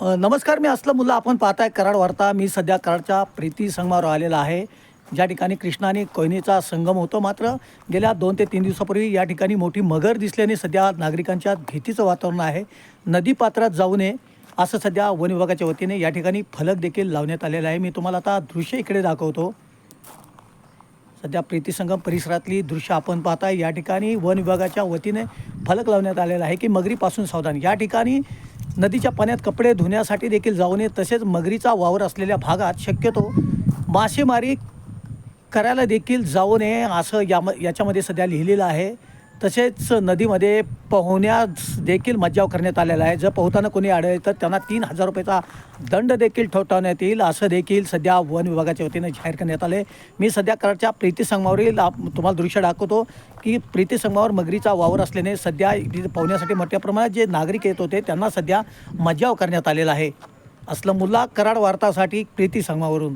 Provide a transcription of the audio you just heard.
नमस्कार मी असलं मुलं आपण पाहताय कराड वार्ता. मी सध्या कराडच्या प्रीती संगमावर आलेला आहे. ज्या ठिकाणी कृष्णा आणि कोयनेचा संगम होतो मात्र गेल्या दोन ते तीन दिवसापूर्वी या ठिकाणी मोठी मगर दिसल्याने सध्या नागरिकांच्या भीतीचं वातावरण आहे. नदीपात्रात जाऊ नये असं सध्या वन विभागाच्या वतीने या ठिकाणी फलक देखील लावण्यात आलेला आहे. मी तुम्हाला आता दृश्य इकडे दाखवतो. सध्या प्रीती संगम परिसरातली दृश्य आपण पाहताय. या ठिकाणी वन विभागाच्या वतीने फलक लावण्यात आलेला आहे की मगरीपासून सावधान. या ठिकाणी नदीच्या पाण्यात कपडे धुण्यासाठी देखील जाऊ नये तसेच मगरीचा वावर असलेल्या भागात शक्यतो मासेमारी करायला देखील जाऊ नये असं याम याच्यामध्ये सध्या लिहिलेलं आहे. तसेच नदीमध्ये पोहण्यास देखील मज्जाव करण्यात आलेला आहे. जर पोहताना कोणी आढळले तर त्यांना तीन हजार रुपयाचा दंड देखील ठोठावण्यात येईल असं देखील सध्या वन विभागाच्या वतीने जाहीर करण्यात आले मी सध्या कराडच्या प्रीती संगमावरील आप- तुम्हाला दृश्य दाखवतो की प्रीती संगमावर मगरीचा वावर असल्याने सध्या पोहण्यासाठी मोठ्या प्रमाणात जे नागरिक येत होते त्यांना सध्या मज्जाव करण्यात आलेला आहे. असलं मुल्ला कराड वार्तासाठी प्रीती संगमावरून.